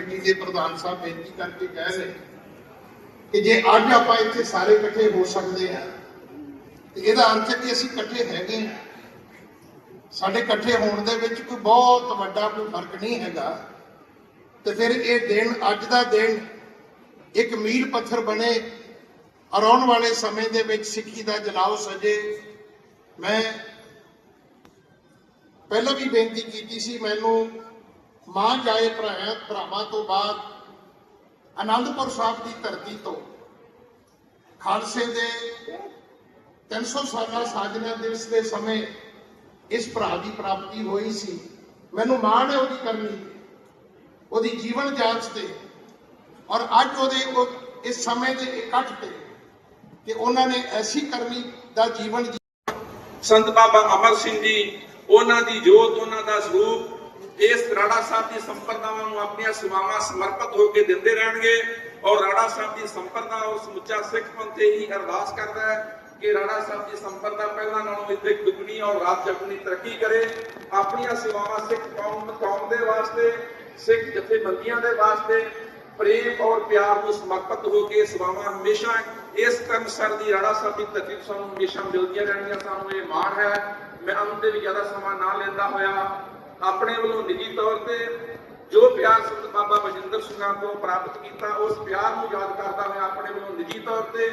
Committee ਦੇ ਪ੍ਰਧਾਨ ਸਾਹਿਬ ਬੇਨਤੀ ਕਰਕੇ ਕਹਿ ਰਹੇ ਕਿ ਜੇ ਅੱਜ ਆਪਾਂ ਇੱਥੇ ਸਾਰੇ ਇਕੱਠੇ ਹੋ ਸਕਦੇ ਹਾਂ, ਤੇ ਇਹਦਾ ਅਰਥ ਹੈ ਕਿ ਅਸੀਂ ਇਕੱਠੇ ਹੈਗੇ ਹਾਂ। ਸਾਡੇ ਇਕੱਠੇ ਹੋਣ ਦੇ ਵਿੱਚ ਕੋਈ ਬਹੁਤ ਵੱਡਾ ਕੋਈ ਫ਼ਰਕ ਨਹੀਂ ਹੈਗਾ। ਤੇ ਫਿਰ ਇਹ ਦਿਨ, ਅੱਜ ਦਾ ਦਿਨ ਇੱਕ ਮੀਲ ਪੱਥਰ ਬਣੇ ਔਰ ਆਉਣ ਵਾਲੇ ਸਮੇਂ ਦੇ ਵਿੱਚ ਸਿੱਖੀ ਦਾ ਜਲਾਉ ਸਜੇ। ਮੈਂ ਪਹਿਲਾਂ ਵੀ ਬੇਨਤੀ ਕੀਤੀ ਸੀ, ਮੈਨੂੰ ਮਾਂ ਜਾਏ ਭਰਾ ਭਰਾਵਾਂ ਤੋਂ ਬਾਅਦ ਆਨੰਦਪੁਰ ਸਾਹਿਬ ਦੀ ਧਰਤੀ ਤੋਂ ਖਾਲਸੇ ਦੇ 300 ਸਾਲਾ ਸਾਜਨਾ ਦਿਵਸ ਦੇ ਸਮੇਂ ਇਸ ਭਰਾ ਦੀ ਪ੍ਰਾਪਤੀ ਹੋਈ ਸੀ। ਮੈਨੂੰ ਮਾਣ ਹੈ ਉਹਦੀ ਕਰਨੀ ਉਹਦੀ ਜੀਵਨ ਜਾਂਚ ਤੇ। ਔਰ ਅੱਜ ਉਹਦੇ ਇਸ ਸਮੇਂ ਦੇ ਇਕੱਠ ਤੇ ਕਿ ਉਹਨਾਂ ਨੇ ਐਸੀ ਕਰਨੀ ਦਾ ਜੀਵਨ ਸੰਤ ਬਾਬਾ ਅਮਰ ਸਿੰਘ ਜੀ, ਉਹਨਾਂ ਦੀ ਜੋਤ, ਉਹਨਾਂ ਦਾ ਸਰੂਪ ਇਸ ਰਾੜਾ ਸਾਹਿਬ ਦੀ ਸੰਪਰਦਾਵਾਂ ਨੂੰ ਆਪਣੀਆਂ ਸੇਵਾਵਾਂ ਸਮਰਪਿਤ ਹੋ ਕੇ ਦਿੰਦੇ ਰਹਿਣਗੇ ਔਰ ਰਾੜਾ ਸਾਹਿਬ ਦੀ ਸੰਪਰਦਾ ਔਰ ਸਮੁੱਚਾ ਸਿੱਖ ਪੰਥ ਹੀ ਅਰਦਾਸ ਕਰਦਾ ਹੈ ਕਿ ਰਾੜਾ ਸਾਹਿਬ ਦੀ ਸੰਪਰਦਾ ਪਹਿਲਾਂ ਨਾਲੋਂ ਇੱਥੇ ਦੁੱਗਣੀ ਔਰ ਰਾਤ ਜਗਣੀ ਤਰੱਕੀ ਕਰੇ। ਆਪਣੀਆਂ ਸੇਵਾਵਾਂ ਸਿੱਖ ਕੌਮ ਕੌਮ ਦੇ ਵਾਸਤੇ, ਸਿੱਖ ਜਥੇਬੰਦੀਆਂ ਦੇ ਵਾਸਤੇ ਪ੍ਰੇਮ ਔਰ ਪਿਆਰ ਨੂੰ ਸਮਰਪਿਤ ਹੋ ਕੇ ਸੇਵਾਵਾਂ ਹਮੇਸ਼ਾ ਇਸ ਕਰਮਸਰ ਦੀ ਰਾੜਾ ਸਾਹਿਬ ਦੀ ਤਕਲੀਫ਼ ਸਾਨੂੰ ਹਮੇਸ਼ਾ ਮਿਲਦੀਆਂ ਰਹਿਣਗੀਆਂ। ਸਾਨੂੰ ਇਹ ਮਾਣ ਹੈ। ਮੈਂ ਅੰਤ ਦੇ ਵੀ ਜ਼ਿਆਦਾ ਸਮਾਂ ਨਾ ਲੈਂਦਾ ਹੋਇਆ। ਆਪਣੇ ਵੱਲੋਂ ਨਿੱਜੀ ਤੌਰ ਤੇ ਜੋ ਪਿਆਰ ਸੰਤ ਬਾਬਾ ਬਜਿੰਦਰ ਸਿੰਘਾਂ ਤੋਂ ਪ੍ਰਾਪਤ ਕੀਤਾ, ਉਸ ਪਿਆਰ ਨੂੰ ਯਾਦ ਕਰਦਾ ਹੋਇਆ ਆਪਣੇ ਵੱਲੋਂ ਨਿੱਜੀ ਤੌਰ ਤੇ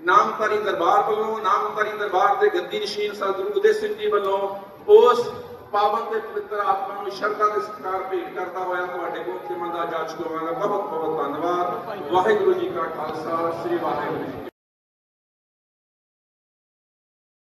ਨਾਮਧਾਰੀ ਦਰਬਾਰ ਵੱਲੋਂ, ਨਾਮਧਾਰੀ ਦਰਬਾਰ ਦੇ ਗੱਦੀ ਨਸ਼ੀਨ ਸਤਿਗੁਰੂ ਉਦੇ ਸਿੰਘ ਜੀ ਵੱਲੋਂ ਉਸ ਪਾਵਨ ਤੇ ਪਵਿੱਤਰ ਆਤਮਾ ਨੂੰ ਸ਼ਰਧਾ ਦੇ ਸਤਿਕਾਰ ਭੇਟ ਕਰਦਾ ਹੋਇਆ ਤੁਹਾਡੇ ਕੋਲ ਖਿਮਾ ਦਾ ਜਾਚ ਦਵਾਂਗਾ ਬਹੁਤ ਬਹੁਤ ਧੰਨਵਾਦ। ਵਾਹਿਗੁਰੂ ਜੀ ਕਾ ਖਾਲਸਾ, ਸ੍ਰੀ ਵਾਹਿਗੁਰੂ ਜੀ